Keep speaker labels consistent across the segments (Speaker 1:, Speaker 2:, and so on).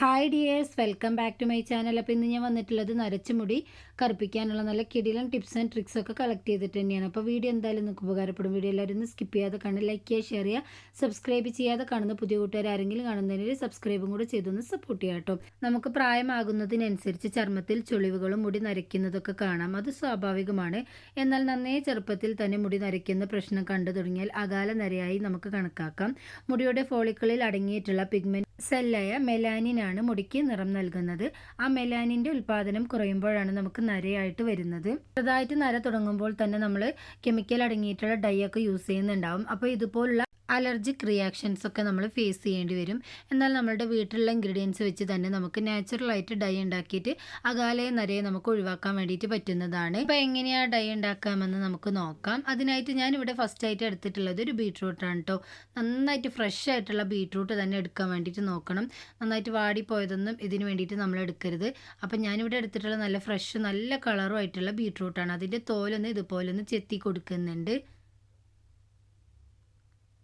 Speaker 1: Hi dears welcome back to my channel അപ്പോൾ ഇന്ന് ഞാൻ വന്നിട്ടുള്ളത് നരച്ച മുടി കറുപ്പിക്കാനുള്ള നല്ല കിടിലൻ ടിപ്സ് ആൻഡ് ട്രിക്സ് ഒക്കെ കളക്ട് ചെയ്തിട്ട് തന്നെയാണ്. അപ്പോൾ വീഡിയോ എന്തായാലും നിങ്ങൾക്ക് ഉപകാരപ്പെടും. വീഡിയോ എല്ലാവരും ഒന്ന് സ്കിപ്പ് ചെയ്യാതെ കാണുക ലൈക്ക് ചെയ്യുക ഷെയർ ചെയ്യുക സബ്സ്ക്രൈബ് ചെയ്യാതെ കാണുന്ന പുതിയ കൂട്ടുകാർ ആരെങ്കിലും കാണുന്നതിന് സബ്സ്ക്രൈബും കൂടെ ചെയ്തൊന്ന് സപ്പോർട്ട് ചെയ്യാം കേട്ടോ. നമുക്ക് പ്രായമാകുന്നതിനനുസരിച്ച് ചർമ്മത്തിൽ ചുളിവുകളും മുടി നരയ്ക്കുന്നതൊക്കെ കാണാം. അത് സ്വാഭാവികമാണ്. എന്നാൽ നന്നേ ചെറുപ്പത്തിൽ തന്നെ മുടി നരയ്ക്കുന്ന പ്രശ്നം കണ്ടു തുടങ്ങിയാൽ അകാല നരയായി നമുക്ക് കണക്കാക്കാം. മുടിയുടെ ഫോളിക്കളിൽ അടങ്ങിയിട്ടുള്ള പിഗ്മെന്റ് സെല്ലായ മെലാനിനാണ് മുടിക്ക് നിറം നൽകുന്നത്. ആ മെലാനിന്റെ ഉൽപ്പാദനം കുറയുമ്പോഴാണ് നമുക്ക് നരയായിട്ട് വരുന്നത്. ചെറുതായിട്ട് നര തുടങ്ങുമ്പോൾ തന്നെ നമ്മൾ കെമിക്കൽ അടങ്ങിയിട്ടുള്ള ഡൈ ഒക്കെ യൂസ് ചെയ്യുന്നുണ്ടാവും. അപ്പോൾ ഇതുപോലുള്ള അലർജിക് റിയാക്ഷൻസ് ഒക്കെ നമ്മൾ ഫേസ് ചെയ്യേണ്ടി വരും. എന്നാൽ നമ്മളുടെ വീട്ടിലുള്ള ഇൻഗ്രീഡിയൻസ് വെച്ച് തന്നെ നമുക്ക് നാച്ചുറലായിട്ട് ഡൈ ഉണ്ടാക്കിയിട്ട് അകാലയെ നരയെ നമുക്ക് ഒഴിവാക്കാൻ വേണ്ടിയിട്ട് പറ്റുന്നതാണ്. ഇപ്പോൾ എങ്ങനെയാണ് ഡൈ ഉണ്ടാക്കാമെന്ന് നമുക്ക് നോക്കാം. അതിനായിട്ട് ഇവിടെ ഫസ്റ്റ് ആയിട്ട് എടുത്തിട്ടുള്ളത് ഒരു ബീട്രൂട്ടാണ് കേട്ടോ നന്നായിട്ട് ഫ്രഷ് ആയിട്ടുള്ള ബീട്രൂട്ട് തന്നെ എടുക്കാൻ വേണ്ടിയിട്ട് നോക്കണം. നന്നായിട്ട് വാടിപ്പോയതൊന്നും ഇതിന് വേണ്ടിയിട്ട് നമ്മൾ എടുക്കരുത്. അപ്പം ഞാനിവിടെ എടുത്തിട്ടുള്ള നല്ല ഫ്രഷ് നല്ല കളറും ആയിട്ടുള്ള ബീട്രൂട്ടാണ് അതിന്റെ തോലൊന്ന് ഇതുപോലെ ഒന്ന് ചെത്തി കൊടുക്കുന്നുണ്ട്.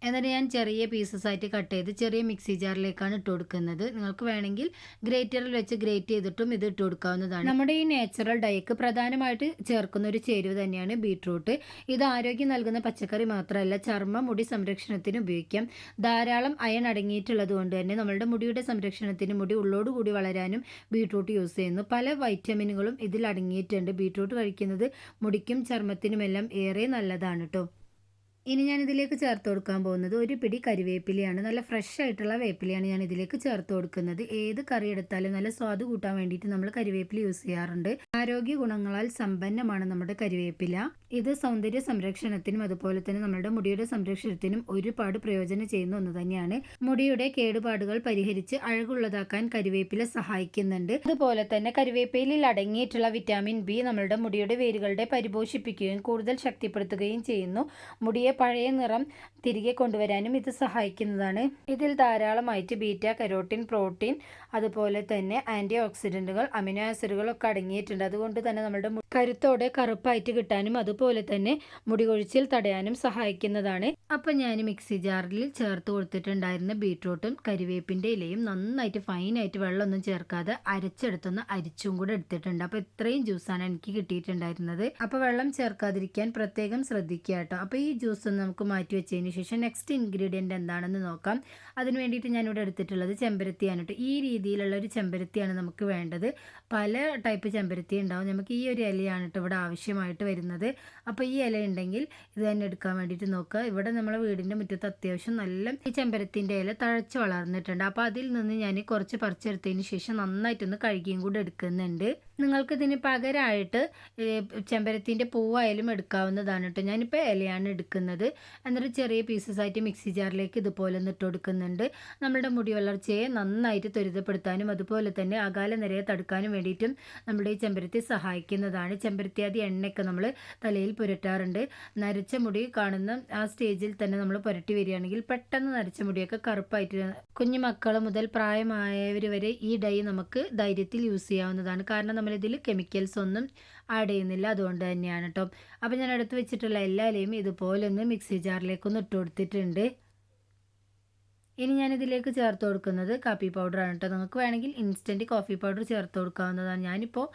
Speaker 1: എന്നിട്ട് ഞാൻ ചെറിയ പീസസ് ആയിട്ട് കട്ട് ചെയ്ത് ചെറിയ മിക്സി ജാറിലേക്കാണ് ഇട്ട് കൊടുക്കുന്നത്. നിങ്ങൾക്ക് വേണമെങ്കിൽ ഗ്രേറ്ററിൽ വെച്ച് ഗ്രേറ്റ് ചെയ്തിട്ടും ഇത് ഇട്ട് കൊടുക്കാവുന്നതാണ്. നമ്മുടെ ഈ നാച്ചുറൽ ഡയക്ക് പ്രധാനമായിട്ട് ചേർക്കുന്ന ഒരു ചേരുവ തന്നെയാണ് ബീട്രൂട്ട് ഇത് ആരോഗ്യം നൽകുന്ന പച്ചക്കറി മാത്രമല്ല ചർമ്മ മുടി സംരക്ഷണത്തിന് ഉപയോഗിക്കാം. ധാരാളം അയൺ അടങ്ങിയിട്ടുള്ളത് കൊണ്ട് തന്നെ നമ്മളുടെ മുടിയുടെ സംരക്ഷണത്തിന് മുടി ഉള്ളോടുകൂടി വളരാനും ബീട്രൂട്ട് യൂസ് ചെയ്യുന്നു. പല വൈറ്റമിനുകളും ഇതിൽ അടങ്ങിയിട്ടുണ്ട്. ബീട്രൂട്ട് കഴിക്കുന്നത് മുടിക്കും ചർമ്മത്തിനുമെല്ലാം ഏറെ നല്ലതാണ് കേട്ടോ ഇനി ഞാൻ ഇതിലേക്ക് ചേർത്ത് കൊടുക്കാൻ പോകുന്നത് ഒരു പിടി കരിവേപ്പിലയാണ്. നല്ല ഫ്രഷ് ആയിട്ടുള്ള വേപ്പിലയാണ് ഞാൻ ഇതിലേക്ക് ചേർത്ത് കൊടുക്കുന്നത്. ഏത് കറി എടുത്താലും നല്ല സ്വാദ് കൂട്ടാൻ വേണ്ടിയിട്ട് നമ്മൾ കരിവേപ്പില യൂസ് ചെയ്യാറുണ്ട്. ആരോഗ്യ ഗുണങ്ങളാൽ സമ്പന്നമാണ് നമ്മുടെ കരിവേപ്പില. ഇത് സൗന്ദര്യ സംരക്ഷണത്തിനും അതുപോലെ തന്നെ നമ്മുടെ മുടിയുടെ സംരക്ഷണത്തിനും ഒരുപാട് പ്രയോജനം ചെയ്യുന്ന ഒന്ന് തന്നെയാണ്. മുടിയുടെ കേടുപാടുകൾ പരിഹരിച്ച് അഴകുള്ളതാക്കാൻ കരിവേപ്പില സഹായിക്കുന്നുണ്ട്. അതുപോലെ തന്നെ കരിവേപ്പിലയിൽ അടങ്ങിയിട്ടുള്ള വിറ്റാമിൻ ബി നമ്മളുടെ മുടിയുടെ വേരുകളുടെ പരിപോഷിപ്പിക്കുകയും കൂടുതൽ ശക്തിപ്പെടുത്തുകയും ചെയ്യുന്നു. മുടിയെ പഴയ നിറം തിരികെ കൊണ്ടുവരാനും ഇത് സഹായിക്കുന്നതാണ്. ഇതിൽ ധാരാളമായിട്ട് ബീറ്റ കരോട്ടിൻ പ്രോട്ടീൻ അതുപോലെ തന്നെ ആന്റി ഓക്സിഡന്റുകൾ അമിനോ ആസിഡുകൾ ഒക്കെ അടങ്ങിയിട്ടുണ്ട്. അതുകൊണ്ട് തന്നെ നമ്മുടെ കരുത്തോടെ കറുപ്പായിട്ട് കിട്ടാനും അതുപോലെ തന്നെ മുടി കൊഴിച്ചിൽ തടയാനും സഹായിക്കുന്നതാണ്. അപ്പം ഞാൻ മിക്സി ജാറിൽ ചേർത്ത് കൊടുത്തിട്ടുണ്ടായിരുന്ന ബീട്രൂട്ടും കരിവേപ്പിന്റെ ഇലയും നന്നായിട്ട് ഫൈനായിട്ട് വെള്ളമൊന്നും ചേർക്കാതെ അരച്ചെടുത്തൊന്ന് അരിച്ചും കൂടെ എടുത്തിട്ടുണ്ട്. അപ്പോൾ ഇത്രയും ജ്യൂസാണ് എനിക്ക് കിട്ടിയിട്ടുണ്ടായിരുന്നത്. അപ്പോൾ വെള്ളം ചേർക്കാതിരിക്കാൻ പ്രത്യേകം ശ്രദ്ധിക്കുക കേട്ടോ. അപ്പോൾ ഈ ജ്യൂസ് നമുക്ക് മാറ്റി വെച്ചതിന് ശേഷം നെക്സ്റ്റ് ഇൻഗ്രീഡിയന്റ് എന്താണെന്ന് നോക്കാം. അതിന് വേണ്ടിയിട്ട് ഞാനിവിടെ എടുത്തിട്ടുള്ളത് ചെമ്പരത്തിയാണ് കേട്ടോ ഈ രീതിയിലുള്ള ഒരു ചെമ്പരത്തിയാണ് നമുക്ക് വേണ്ടത്. പല ടൈപ്പ് ചെമ്പരത്തി ഉണ്ടാവും. നമുക്ക് ഈ ഒരു ഇലയാണ് കേട്ടോ ഇവിടെ ആവശ്യമായിട്ട് വരുന്നത്. അപ്പോൾ ഈ ഇല ഉണ്ടെങ്കിൽ ഇത് തന്നെ എടുക്കാൻ വേണ്ടിയിട്ട് നോക്കുക. ഇവിടെ നമ്മളെ വീടിന്റെ മുറ്റത്ത് അത്യാവശ്യം നല്ല ഈ ചെമ്പരത്തിന്റെ ഇല തഴച്ച് വളർന്നിട്ടുണ്ട്. അപ്പോൾ അതിൽ നിന്ന് ഞാൻ കുറച്ച് പറിച്ചെടുത്തതിന് ശേഷം നന്നായിട്ടൊന്ന് കഴുകിയും കൂടെ എടുക്കുന്നുണ്ട്. നിങ്ങൾക്ക് ഇതിന് പകരമായിട്ട് ചെമ്പരത്തിന്റെ പൂവായാലും എടുക്കാവുന്നതാണ് കേട്ടോ ഞാനിപ്പോൾ ഇലയാണ് എടുക്കുന്നത്. എന്നിട്ട് ചെറിയ പീസസ് ആയിട്ട് മിക്സി ജാറിലേക്ക് ഇതുപോലെ ഒന്ന് ഇട്ട് കൊടുക്കുന്നുണ്ട് നമ്മുടെ മുടി വളർച്ചയെ നന്നായിട്ട് ത്വരിതപ്പെടുത്താനും അതുപോലെ തന്നെ അകാല നിരയെ തടുക്കാനും വേണ്ടിയിട്ടും നമ്മുടെ ഈ ചെമ്പരത്തി സഹായിക്കുന്നതാണ്. ചെമ്പരത്തി ആദ്യ എണ്ണയൊക്കെ നമ്മൾ തലയിൽ പുരട്ടാറുണ്ട്. നരച്ച മുടി കാണുന്ന ആ സ്റ്റേജിൽ തന്നെ നമ്മൾ പുരട്ടി വരികയാണെങ്കിൽ പെട്ടെന്ന് നരച്ച മുടിയൊക്കെ കറുപ്പായിട്ട് കുഞ്ഞു മക്കൾ മുതൽ പ്രായമായവർ വരെ ഈ ഡൈ നമുക്ക് ധൈര്യത്തിൽ യൂസ് ചെയ്യാവുന്നതാണ്. കാരണം നമ്മളിതിൽ കെമിക്കൽസ് ഒന്നും ആഡ് ചെയ്യുന്നില്ല. അതുകൊണ്ട് തന്നെയാണ് കേട്ടോ അപ്പോൾ ഞാൻ എടുത്ത് വെച്ചിട്ടുള്ള എല്ലാ ഇലയും ഇതുപോലെ ഒന്ന് മിക്സി ജാറിലേക്കൊന്ന് ഇട്ട് കൊടുത്തിട്ടുണ്ട്. ഇനി ഞാനിതിലേക്ക് ചേർത്ത് കൊടുക്കുന്നത് കാപ്പി പൗഡറാണ് കേട്ടോ നിങ്ങൾക്ക് വേണമെങ്കിൽ ഇൻസ്റ്റന്റ് കോഫി പൗഡർ ചേർത്ത് കൊടുക്കാവുന്നതാണ്. ഞാനിപ്പോൾ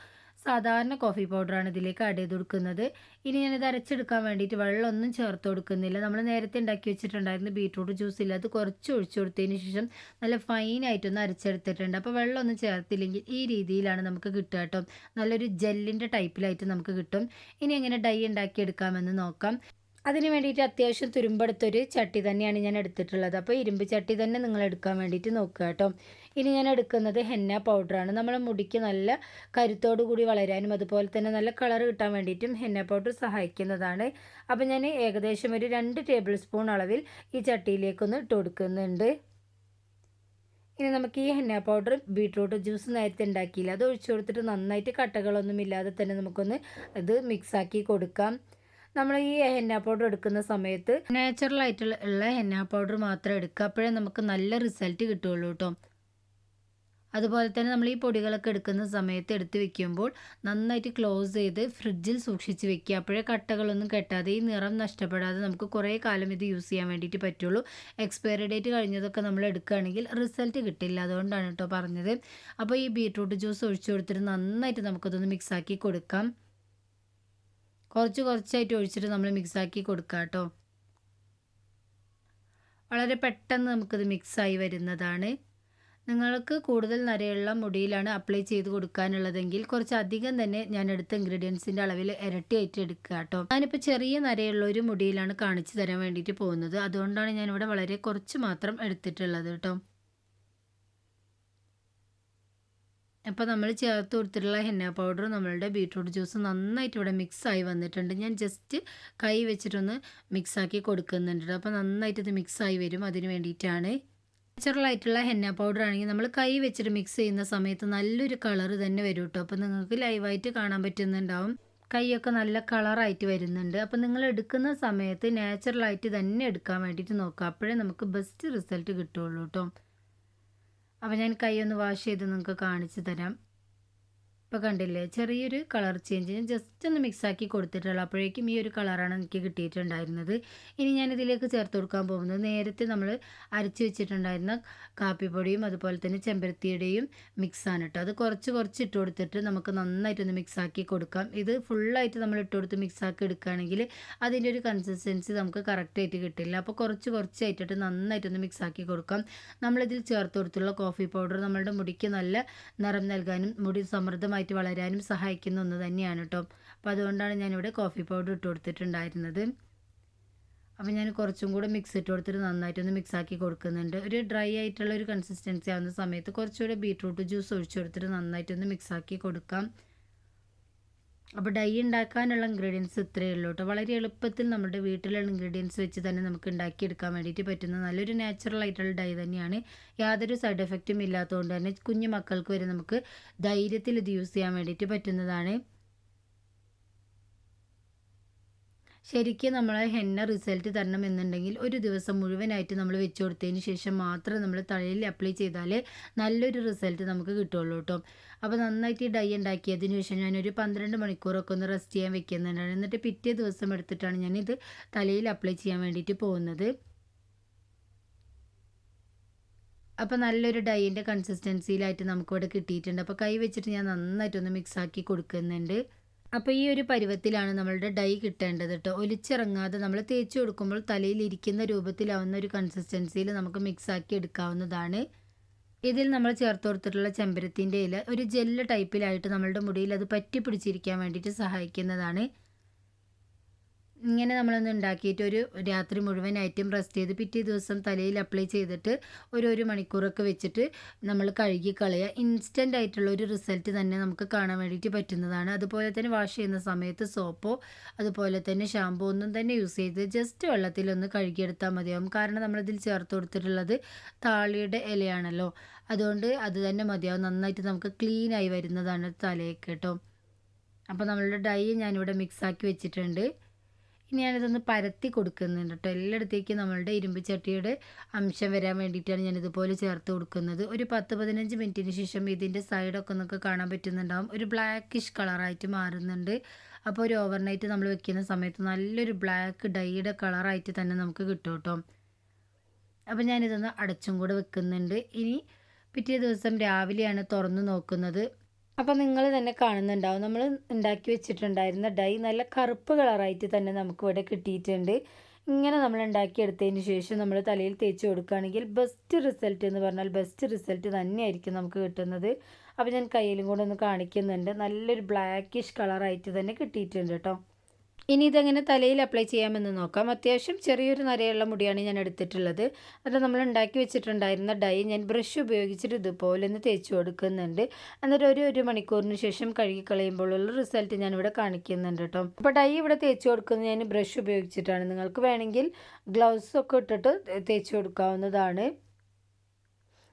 Speaker 1: സാധാരണ കോഫി പൗഡറാണ് ഇതിലേക്ക് ആഡ് ചെയ്ത് കൊടുക്കുന്നത്. ഇനി ഞാനിത് അരച്ചെടുക്കാൻ വേണ്ടിയിട്ട് വെള്ളമൊന്നും ചേർത്ത് കൊടുക്കുന്നില്ല. നമ്മൾ നേരത്തെ ഉണ്ടാക്കി വെച്ചിട്ടുണ്ടായിരുന്ന ബീട്രൂട്ട് ജ്യൂസ് ഇല്ല. അത് കുറച്ച് ഒഴിച്ചു കൊടുത്തതിന് ശേഷം നല്ല ഫൈനായിട്ടൊന്ന് അരച്ചെടുത്തിട്ടുണ്ട്. അപ്പോൾ വെള്ളമൊന്നും ചേർത്തില്ലെങ്കിൽ ഈ രീതിയിലാണ് നമുക്ക് കിട്ടുക കേട്ടോ. നല്ലൊരു ജെല്ലിന്റെ ടൈപ്പിലായിട്ട് നമുക്ക് കിട്ടും. ഇനി എങ്ങനെ ഡൈ ഉണ്ടാക്കി എടുക്കാമെന്ന് നോക്കാം. അതിന് വേണ്ടിയിട്ട് അത്യാവശ്യം തുരുമ്പെടുത്തൊരു ചട്ടി തന്നെയാണ് ഞാൻ എടുത്തിട്ടുള്ളത്. അപ്പോൾ ഇരുമ്പ് ചട്ടി തന്നെ നിങ്ങൾ എടുക്കാൻ വേണ്ടിയിട്ട് നോക്കുക കേട്ടോ. ഇനി ഞാൻ എടുക്കുന്നത് ഹെന്ന പൗഡറാണ് നമ്മളെ മുടിക്ക് നല്ല കരുത്തോടു കൂടി വളരാനും അതുപോലെ തന്നെ നല്ല കളർ കിട്ടാൻ വേണ്ടിയിട്ടും ഹെന്ന പൗഡർ സഹായിക്കുന്നതാണ്. അപ്പോൾ ഞാൻ ഏകദേശം ഒരു രണ്ട് ടേബിൾ സ്പൂൺ അളവിൽ ഈ ചട്ടിയിലേക്കൊന്ന് ഇട്ട് കൊടുക്കുന്നുണ്ട്. ഇനി നമുക്ക് ഈ ഹെന്ന പൗഡർ ബീട്രൂട്ട് ജ്യൂസ് നേരത്തെ ഉണ്ടാക്കിയില്ല. അത് ഒഴിച്ചു കൊടുത്തിട്ട് നന്നായിട്ട് കട്ടകളൊന്നും ഇല്ലാതെ തന്നെ നമുക്കൊന്ന് ഇത് മിക്സാക്കി കൊടുക്കാം. നമ്മൾ ഈ ഹെന്ന പൗഡർ എടുക്കുന്ന സമയത്ത് നാച്ചുറൽ ആയിട്ടുള്ള ഹെന്ന പൗഡർ മാത്രം എടുക്കുക. അപ്പോഴേ നമുക്ക് നല്ല റിസൾട്ട് കിട്ടുള്ളൂ കേട്ടോ അതുപോലെ തന്നെ നമ്മൾ ഈ പൊടികളൊക്കെ എടുക്കുന്ന സമയത്ത് എടുത്ത് വെക്കുമ്പോൾ നന്നായിട്ട് ക്ലോസ് ചെയ്ത് ഫ്രിഡ്ജിൽ സൂക്ഷിച്ച് വെക്കുക. അപ്പോഴേ കട്ടകളൊന്നും കെട്ടാതെ ഈ നിറം നഷ്ടപ്പെടാതെ നമുക്ക് കുറേ കാലം ഇത് യൂസ് ചെയ്യാൻ വേണ്ടിയിട്ട് പറ്റുള്ളൂ. എക്സ്പയറി ഡേറ്റ് കഴിഞ്ഞതൊക്കെ നമ്മൾ എടുക്കുകയാണെങ്കിൽ റിസൾട്ട് കിട്ടില്ല. അതുകൊണ്ടാണ് കേട്ടോ പറഞ്ഞത്. അപ്പോൾ ഈ ബീട്രൂട്ട് ജ്യൂസ് ഒഴിച്ചു കൊടുത്തിട്ട് നന്നായിട്ട് നമുക്കതൊന്ന് മിക്സാക്കി കൊടുക്കാം. കുറച്ച് കുറച്ചായിട്ട് ഒഴിച്ചിട്ട് നമ്മൾ മിക്സാക്കി കൊടുക്കാം കേട്ടോ വളരെ പെട്ടെന്ന് നമുക്കിത് മിക്സായി വരുന്നതാണ്. നിങ്ങൾക്ക് കൂടുതൽ നരയുള്ള മുടിയിലാണ് അപ്ലൈ ചെയ്ത് കൊടുക്കാനുള്ളതെങ്കിൽ കുറച്ച് അധികം തന്നെ ഞാൻ എടുത്ത ഇൻഗ്രീഡിയൻസിന്റെ അളവിൽ ഇരട്ടിയായിട്ട് എടുക്കുക കേട്ടോ ഞാനിപ്പോൾ ചെറിയ നരയുള്ള ഒരു മുടിയിലാണ് കാണിച്ചു തരാൻ വേണ്ടിയിട്ട് പോകുന്നത്. അതുകൊണ്ടാണ് ഞാനിവിടെ വളരെ കുറച്ച് മാത്രം എടുത്തിട്ടുള്ളത് കേട്ടോ അപ്പോൾ നമ്മൾ ചേർത്ത് കൊടുത്തിട്ടുള്ള ഹെന്ന പൗഡർ നമ്മളുടെ ബീട്രൂട്ട് ജ്യൂസ് നന്നായിട്ട് ഇവിടെ മിക്സ് ആയി വന്നിട്ടുണ്ട്. ഞാൻ ജസ്റ്റ് കൈ വെച്ചിട്ടൊന്ന് മിക്സാക്കി കൊടുക്കുന്നുണ്ട് അപ്പോൾ നന്നായിട്ട് ഇത് മിക്സ് ആയി വരും അതിന് വേണ്ടിയിട്ടാണ്. നാച്ചുറൽ ആയിട്ടുള്ള ഹെന്ന പൗഡർ ആണെങ്കിൽ നമ്മൾ കൈ വെച്ചിട്ട് മിക്സ് ചെയ്യുന്ന സമയത്ത് നല്ലൊരു കളർ തന്നെ വരും കേട്ടോ അപ്പോൾ നിങ്ങൾക്ക് ലൈവായിട്ട് കാണാൻ പറ്റുന്നുണ്ടാവും. കൈയൊക്കെ നല്ല കളറായിട്ട് വരുന്നുണ്ട്. അപ്പോൾ നിങ്ങൾ എടുക്കുന്ന സമയത്ത് നാച്ചുറലായിട്ട് തന്നെ എടുക്കാൻ വേണ്ടിയിട്ട് നോക്കുക അപ്പോഴേ നമുക്ക് ബെസ്റ്റ് റിസൾട്ട് കിട്ടുള്ളൂ കേട്ടോ അപ്പോൾ ഞാൻ കൈ ഒന്ന് വാഷ് ചെയ്ത് നിങ്ങൾക്ക് കാണിച്ചു തരാം. ഇപ്പോൾ കണ്ടില്ലേ? ചെറിയൊരു കളർ ചേഞ്ച് ഞാൻ ജസ്റ്റ് ഒന്ന് മിക്സാക്കി കൊടുത്തിട്ടുള്ളൂ. അപ്പോഴേക്കും ഈ ഒരു കളറാണ് എനിക്ക് കിട്ടിയിട്ടുണ്ടായിരുന്നത്. ഇനി ഞാൻ ഇതിലേക്ക് ചേർത്ത് കൊടുക്കാൻ പോകുന്നത് നേരത്തെ നമ്മൾ അരച്ച് വെച്ചിട്ടുണ്ടായിരുന്ന കാപ്പിപ്പൊടിയും അതുപോലെ തന്നെ ചെമ്പരത്തിയുടെയും മിക്സാണ് കേട്ടോ അത് കുറച്ച് കുറച്ച് ഇട്ട് കൊടുത്തിട്ട് നമുക്ക് നന്നായിട്ടൊന്ന് മിക്സാക്കി കൊടുക്കാം. ഇത് ഫുള്ളായിട്ട് നമ്മൾ ഇട്ട് കൊടുത്ത് മിക്സാക്കി എടുക്കുകയാണെങ്കിൽ അതിന്റെ ഒരു കൺസിസ്റ്റൻസി നമുക്ക് കറക്റ്റായിട്ട് കിട്ടില്ല. അപ്പോൾ കുറച്ച് കുറച്ചായിട്ടിട്ട് നന്നായിട്ടൊന്ന് മിക്സാക്കി കൊടുക്കാം. നമ്മളിതിൽ ചേർത്ത് കൊടുത്തുള്ള കോഫി പൗഡർ നമ്മളുടെ മുടിക്ക് നല്ല നിറം നൽകാനും മുടി സമൃദ്ധമായി നന്നായിട്ട് വളരാനും സഹായിക്കുന്ന ഒന്ന് തന്നെയാണ് കേട്ടോ. അപ്പോൾ അതുകൊണ്ടാണ് ഞാനിവിടെ കോഫി പൗഡർ ഇട്ട് കൊടുത്തിട്ടുണ്ടായിരുന്നത്. അപ്പോൾ ഞാൻ കുറച്ചും കൂടെ മിക്സ് ഇട്ട് കൊടുത്തിട്ട് നന്നായിട്ടൊന്ന് മിക്സാക്കി കൊടുക്കുന്നുണ്ട്. ഒരു ഡ്രൈ ആയിട്ടുള്ള ഒരു കൺസിസ്റ്റൻസി ആവുന്ന സമയത്ത് കുറച്ചുകൂടെ ബീട്രൂട്ട് ജ്യൂസ് ഒഴിച്ചു കൊടുത്തിട്ട് നന്നായിട്ടൊന്ന് മിക്സാക്കി കൊടുക്കാം. അപ്പോൾ ഡൈ ഉണ്ടാക്കാനുള്ള ഇൻഗ്രീഡിയൻസ് ഇത്രയേ ഉള്ളൂ കേട്ടോ. വളരെ എളുപ്പത്തിൽ നമ്മുടെ വീട്ടിലുള്ള ഇൻഗ്രീഡിയൻസ് വെച്ച് തന്നെ നമുക്ക് ഉണ്ടാക്കിയെടുക്കാൻ വേണ്ടിയിട്ട് പറ്റുന്ന നല്ലൊരു നാച്ചുറൽ ആയിട്ടുള്ള ഡൈ തന്നെയാണ്. യാതൊരു സൈഡ് എഫക്റ്റും ഇല്ലാത്തതുകൊണ്ട് തന്നെ കുഞ്ഞു മക്കൾക്ക് വരെ നമുക്ക് ധൈര്യത്തിൽ ഇത് യൂസ് ചെയ്യാൻ വേണ്ടിയിട്ട് പറ്റുന്നതാണ്. ശരിക്കും നമ്മൾ ഹെന്ന റിസൾട്ട് തരണം എന്നുണ്ടെങ്കിൽ ഒരു ദിവസം മുഴുവനായിട്ട് നമ്മൾ വെച്ച് കൊടുത്തതിന് ശേഷം മാത്രം നമ്മൾ തലയിൽ അപ്ലൈ ചെയ്താൽ നല്ലൊരു റിസൾട്ട് നമുക്ക് കിട്ടുള്ളൂ കേട്ടോ. അപ്പോൾ നന്നായിട്ട് ഡൈ ഉണ്ടാക്കിയതിന് ശേഷം ഞാനൊരു പന്ത്രണ്ട് മണിക്കൂറൊക്കെ ഒന്ന് റെസ്റ്റ് ചെയ്യാൻ വെക്കുന്നുണ്ടാണ് എന്നിട്ട് പിറ്റേ ദിവസം എടുത്തിട്ടാണ് ഞാനിത് തലയിൽ അപ്ലൈ ചെയ്യാൻ വേണ്ടിയിട്ട് പോകുന്നത്. അപ്പോൾ നല്ലൊരു ഡൈന്റെ കൺസിസ്റ്റൻസിയിലായിട്ട് നമുക്കിവിടെ കിട്ടിയിട്ടുണ്ട്. അപ്പോൾ കൈ വെച്ചിട്ട് ഞാൻ നന്നായിട്ടൊന്ന് മിക്സാക്കി കൊടുക്കുന്നുണ്ട്. അപ്പോൾ ഈ ഒരു പരുവത്തിലാണ് നമ്മളുടെ ഡൈ കിട്ടേണ്ടത് കേട്ടോ ഒലിച്ചിറങ്ങാതെ നമ്മൾ തേച്ച് കൊടുക്കുമ്പോൾ തലയിൽ ഇരിക്കുന്ന രൂപത്തിലാവുന്ന ഒരു കൺസിസ്റ്റൻസിയിൽ നമുക്ക് മിക്സ് ആക്കി എടുക്കാവുന്നതാണ്. ഇതിൽ നമ്മൾ ചേർത്ത് കൊടുത്തിട്ടുള്ള ചെമ്പരത്തിന്റെ ഇല ഒരു ജെല്ല് ടൈപ്പിലായിട്ട് നമ്മളുടെ മുടിയിൽ അത് പറ്റി പിടിച്ചിരിക്കാൻ വേണ്ടിയിട്ട് സഹായിക്കുന്നതാണ്. ഇങ്ങനെ നമ്മളൊന്ന് ഉണ്ടാക്കിയിട്ട് ഒരു രാത്രി മുഴുവൻ ഐറ്റം റെസ്റ്റ് ചെയ്ത് പിറ്റേ ദിവസം തലയിൽ അപ്ലൈ ചെയ്തിട്ട് ഒരു ഒരു മണിക്കൂറൊക്കെ വെച്ചിട്ട് നമ്മൾ കഴുകി കളയുക. ഇൻസ്റ്റന്റ് ആയിട്ടുള്ള ഒരു റിസൾട്ട് തന്നെ നമുക്ക് കാണാൻ വേണ്ടിയിട്ട് പറ്റുന്നതാണ്. അതുപോലെ തന്നെ വാഷ് ചെയ്യുന്ന സമയത്ത് സോപ്പോ അതുപോലെ തന്നെ ഷാമ്പൂ ഒന്നും തന്നെ യൂസ് ചെയ്ത് ജസ്റ്റ് വെള്ളത്തിലൊന്ന് കഴുകിയെടുത്താൽ മതിയാവും. കാരണം നമ്മളിതിൽ ചേർത്ത് കൊടുത്തിട്ടുള്ളത് താളിയുടെ ഇലയാണല്ലോ. അതുകൊണ്ട് അത് തന്നെ മതിയാവും. നന്നായിട്ട് നമുക്ക് ക്ലീനായി വരുന്നതാണ് തലയൊക്കെ കേട്ടോ അപ്പോൾ നമ്മളുടെ ഡൈ ഞാനിവിടെ മിക്സാക്കി വെച്ചിട്ടുണ്ട്. ഇനി ഞാനിതൊന്ന് പരത്തി കൊടുക്കുന്നുണ്ട് കേട്ടോ എല്ലായിടത്തേക്കും നമ്മളുടെ ഇരുമ്പ് ചട്ടിയുടെ അംശം വരാൻ വേണ്ടിയിട്ടാണ് ഞാൻ ഇതുപോലെ ചേർത്ത് കൊടുക്കുന്നത്. ഒരു പത്ത് പതിനഞ്ച് മിനിറ്റിന് ശേഷം ഇതിന്റെ സൈഡൊക്കെ നമുക്ക് കാണാൻ പറ്റുന്നുണ്ടാവും. ഒരു ബ്ലാക്കിഷ് കളറായിട്ട് മാറുന്നുണ്ട്. അപ്പോൾ ഒരു ഓവർനൈറ്റ് നമ്മൾ വെക്കുന്ന സമയത്ത് നല്ലൊരു ബ്ലാക്ക് ഡൈയുടെ കളറായിട്ട് തന്നെ നമുക്ക് കിട്ടും കേട്ടോ അപ്പോൾ ഞാനിതൊന്ന് അടച്ചും കൂടെ വെക്കുന്നുണ്ട്. ഇനി പിറ്റേ ദിവസം രാവിലെയാണ് തുറന്ന് നോക്കുന്നത്. അപ്പോൾ നിങ്ങൾ തന്നെ കാണുന്നുണ്ടാവും. നമ്മൾ ഉണ്ടാക്കി വെച്ചിട്ടുണ്ടായിരുന്ന ഡൈ നല്ല കറുപ്പ് കളറായിട്ട് തന്നെ നമുക്ക് ഇവിടെ കിട്ടിയിട്ടുണ്ട്. ഇങ്ങനെ നമ്മൾ ഉണ്ടാക്കിയെടുത്തതിന് ശേഷം നമ്മൾ തലയിൽ തേച്ച് കൊടുക്കുകയാണെങ്കിൽ ബെസ്റ്റ് റിസൾട്ട് എന്ന് പറഞ്ഞാൽ ബെസ്റ്റ് റിസൾട്ട് തന്നെയായിരിക്കും നമുക്ക് കിട്ടുന്നത്. അപ്പോൾ ഞാൻ കയ്യിലും കൂടെ ഒന്ന് കാണിക്കുന്നുണ്ട്. നല്ലൊരു ബ്ലാക്കിഷ് കളറായിട്ട് തന്നെ കിട്ടിയിട്ടുണ്ട് കേട്ടോ. ഇനി ഇതെങ്ങനെ തലയിൽ അപ്ലൈ ചെയ്യാമെന്ന് നോക്കാം. അത്യാവശ്യം ചെറിയൊരു നരയുള്ള മുടിയാണ് ഞാൻ എടുത്തിട്ടുള്ളത്. അത് നമ്മൾ ഉണ്ടാക്കി വെച്ചിട്ടുണ്ടായിരുന്ന ഡൈ ഞാൻ ബ്രഷ് ഉപയോഗിച്ചിട്ട് ഇതുപോലെ ഒന്ന് തേച്ച് കൊടുക്കുന്നുണ്ട്. എന്നിട്ട് ഒരു ഒരു മണിക്കൂറിന് ശേഷം കഴുകി കളയുമ്പോഴുള്ള റിസൾട്ട് ഇവിടെ കാണിക്കുന്നുണ്ട് കേട്ടോ അപ്പോൾ ഡൈ ഇവിടെ തേച്ച് കൊടുക്കുന്നത് ഞാൻ ബ്രഷ് ഉപയോഗിച്ചിട്ടാണ്. നിങ്ങൾക്ക് വേണമെങ്കിൽ ഗ്ലൗസൊക്കെ ഇട്ടിട്ട് തേച്ച് കൊടുക്കാവുന്നതാണ്.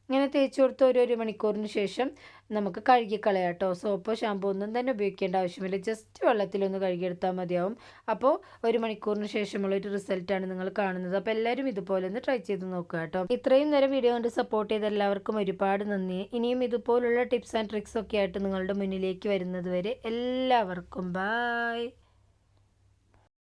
Speaker 1: ഇങ്ങനെ തേച്ച് കൊടുത്ത് ഒരു ഒരു മണിക്കൂറിന് ശേഷം നമുക്ക് കഴുകിക്കളയാം കേട്ടോ. സോപ്പോ ഷാമ്പോ ഒന്നും തന്നെ ഉപയോഗിക്കേണ്ട ആവശ്യമില്ല. ജസ്റ്റ് വെള്ളത്തിലൊന്ന് കഴുകിയെടുത്താൽ മതിയാവും. അപ്പോൾ ഒരു മണിക്കൂറിന് ശേഷമുള്ള ഒരു റിസൾട്ടാണ് നിങ്ങൾ കാണുന്നത്. അപ്പോൾ എല്ലാവരും ഇതുപോലെ ഒന്ന് ട്രൈ ചെയ്ത് നോക്കുക കേട്ടോ. ഇത്രയും നേരം വീഡിയോ കൊണ്ട് സപ്പോർട്ട് ചെയ്ത എല്ലാവർക്കും ഒരുപാട് നന്ദി. ഇനിയും ഇതുപോലുള്ള ടിപ്സ് ആൻഡ് ട്രിക്സ് ഒക്കെ ആയിട്ട് നിങ്ങളുടെ മുന്നിലേക്ക് വരുന്നത് വരെ എല്ലാവർക്കും ബായ്